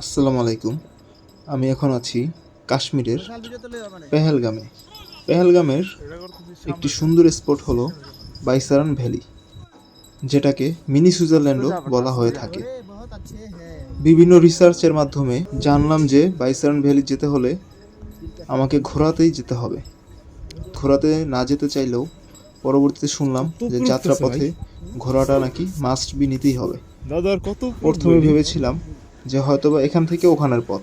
আসসালামু আলাইকুম। আমি এখন আছি কাশ্মীরের পেহেলগামে। পেহেলগামের একটি সুন্দর স্পট হলো বাইসারান ভ্যালি যেটাকে মিনি সুইজারল্যান্ডও বলা হয়ে থাকে। বিভিন্ন রিসার্চের মাধ্যমে জানলাম যে বাইসারান ভ্যালি যেতে হলে আমাকে ঘোরাতেই যেতে হবে। ঘোরাতে না যেতে চাইলেও পরবর্তীতে শুনলাম যে যাত্রাপথে ঘোরাটা নাকি মাস্ট বি নিতেই হবে। প্রথমে ভেবেছিলাম যে হয়তোবা এখান থেকে ওখানের পথ।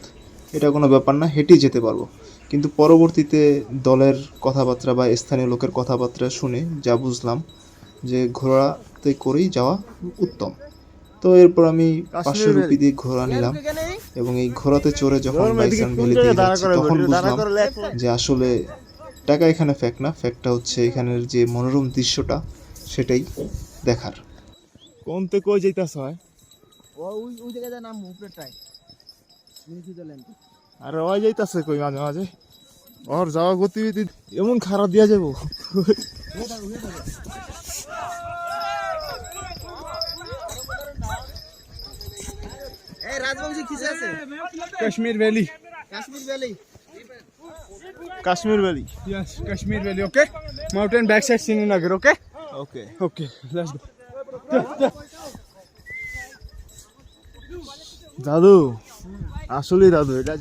এটা কোনো ব্যাপার না হেঁটেই যেতে পারব। কিন্তু পরবর্তীতে দলের কথাবার্তা বা স্থানীয় লোকের কথাবার্তা শুনে যা বুঝলাম যে ঘোড়াতে করেই যাওয়া উত্তম। তো এরপর আমি পাঁচশো রুপি দিয়ে ঘোড়া নিলাম এবং এই ঘোড়াতে চড়ে যখন বাইসান ভ্যালিতে যাচ্ছি তখন বুঝলাম যে আসলে টাকা এখানে ফ্যাক না ফ্যাকটা হচ্ছে এখানের যে মনোরম দৃশ্যটা সেটাই দেখার। কোন তে কই যাইতাছ হয়? ওই ওই জায়গাটার নাম উপরেরটাই মিনি সুইজারল্যান্ড আরে ওই যাইতাছে কই মাঝে মাঝে। ওর যাওয়া গতিবিধি এমন খারাপ দিয়া যাব এই Rajbanshi Kashmir valley. Kashmir valley. Kashmir valley. Kashmir Valley, okay? Mountain backside Srinagar, okay? Okay let's go. দাদু আসলে দাদু এটা.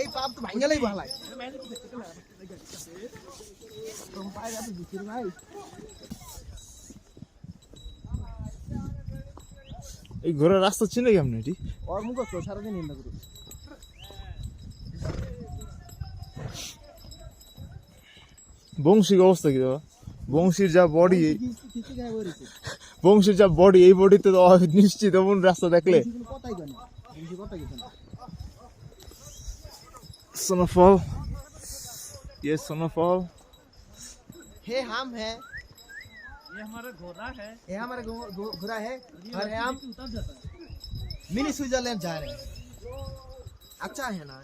এই পাপ তো ভাঙ্গালেই ভালাই এই ঘোড়ার রাস্তা চিনে কেমন এটি ওর মুখ তো সারাদিন নিন্দা করি বংশীর অবস্থা কি দাদা বংশীর যা বডি কিছু গায়ে বলেছে বংশীর যা বডি এই বডিতে তো নিশ্চিত এমন রাস্তা দেখলে কোনো কথাই কয় না বংশী কথা কিছু না সোনাফল ये सोनाफॉल हे हम है ये हमारा घोड़ा है ये हमारा घो- घो- घोड़ा है और हम मिनी स्विट्जरलैंड जा रहे हैं अच्छा है ना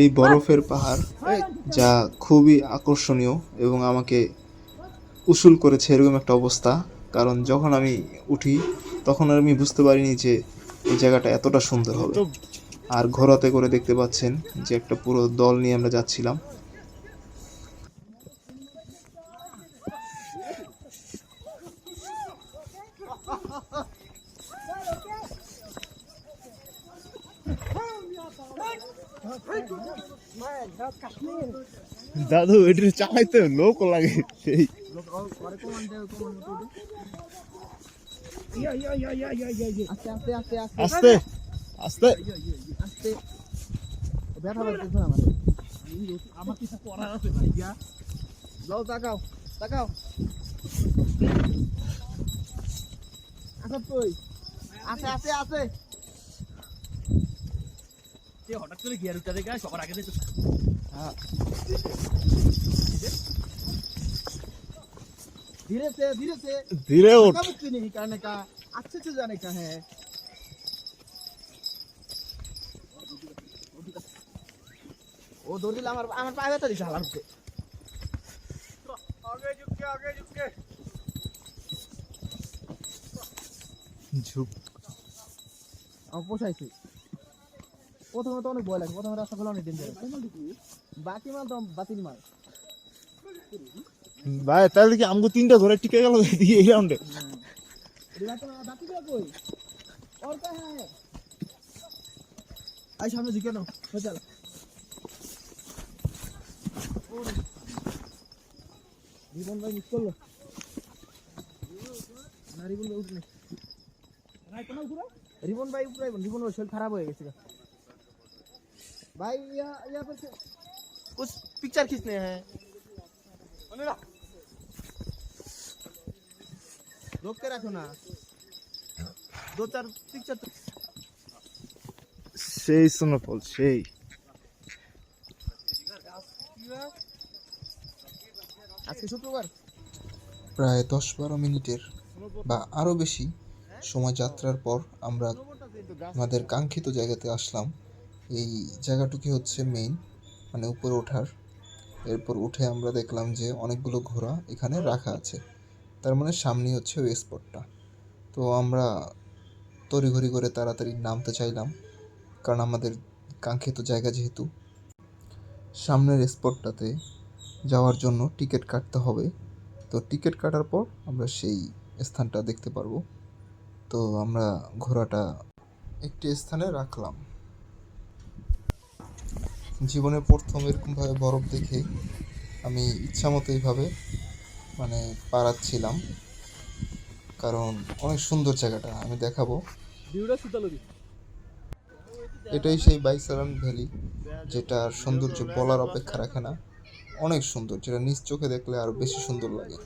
এই বরফের পাহাড় যা খুবই আকর্ষণীয় এবং আমাকে উসুল করেছে এরকম একটা অবস্থা। কারণ যখন আমি উঠি তখন আর আমি বুঝতে পারিনি যে এই জায়গাটা এতটা সুন্দর হবে। আর ঘোরাতে করে দেখতে পাচ্ছেন যে একটা পুরো দল নিয়ে আমরা যাচ্ছিলাম। দাদু এটি চালাইতে লোক লাগে সেই আস্তে আস্তে আস্তে আস্তে আস্তে আস্তে আস্তে ব্যথা পাচ্ছে না আমার আমার কিছু করার আছে ভাইয়া যাও তাকাও তাকাও আচ্ছা তুই আছে আছে আছে হঠাৎ করে গিয়ার উঠতে দেখে সবার আগে দেখতে धीरे से धीरे से ধীরে ওঠ कब की नहीं करने का अच्छे से जाने का है ও দৌড় দিলে আমার আমার পায়ে ব্যথা দিছে হালার উপরে आगे झुक के आगे झुक के ঝুপ আমার পোষাইছে প্রথমে তো অনেক ভয় লাগে প্রথমে রাস্তাগুলো অনেক ডেঞ্জার বাকি মাল তো বাতিল মাল। ভাই তাহলে কি আমগো তিনটা ধরে টিকে গেল এই রাউন্ডে আই সামনে জিকে নাও চল জীবন ভাই মিস করল। রিবন ভাই উঠলে রিবন ভাই উপরে রিবন ভাই শরীর খারাপ হয়ে গেছে भाई यहाँ यहाँ पर से कुछ पिक्चर खींचने हैं रोक के रखो ना दो चार पिक्चर तो সেই সোনাফল সেই আজকে শুক্রবার প্রায় দশ বারো মিনিটের বা আরও বেশি সময় যাত্রার পর আমরা আমাদের কাঙ্ক্ষিত জায়গাতে আসলাম এই জায়গাটুকি হচ্ছে মেইন মানে উপরে ওঠার। এরপর উঠে আমরা দেখলাম যে অনেকগুলো ঘোড়া এখানে রাখা আছে। তার মানে সামনেই হচ্ছে ওই স্পটটা তো আমরা তড়িঘড়ি করে তাড়াতাড়ি নামতে চাইলাম, কারণ আমাদের কাঙ্ক্ষিত জায়গা যেহেতু। সামনের স্পটটাতে যাওয়ার জন্য টিকিট কাটতে হবে। তো টিকিট কাটার পর আমরা সেই স্থানটা দেখতে পারব। তো আমরা ঘোড়াটা একটি স্থানে রাখলাম। জীবনে প্রথম এরকমভাবে বরফ দেখে আমি ইচ্ছামতো এইভাবে মানে পাড়াচ্ছিলাম। কারণ অনেক সুন্দর জায়গাটা আমি দেখাবো। এটাই সেই বাইসারান ভ্যালি যেটার সৌন্দর্য বলার অপেক্ষা রাখে না। অনেক সুন্দর যেটা নিজ চোখে দেখলে আরও বেশি সুন্দর লাগে।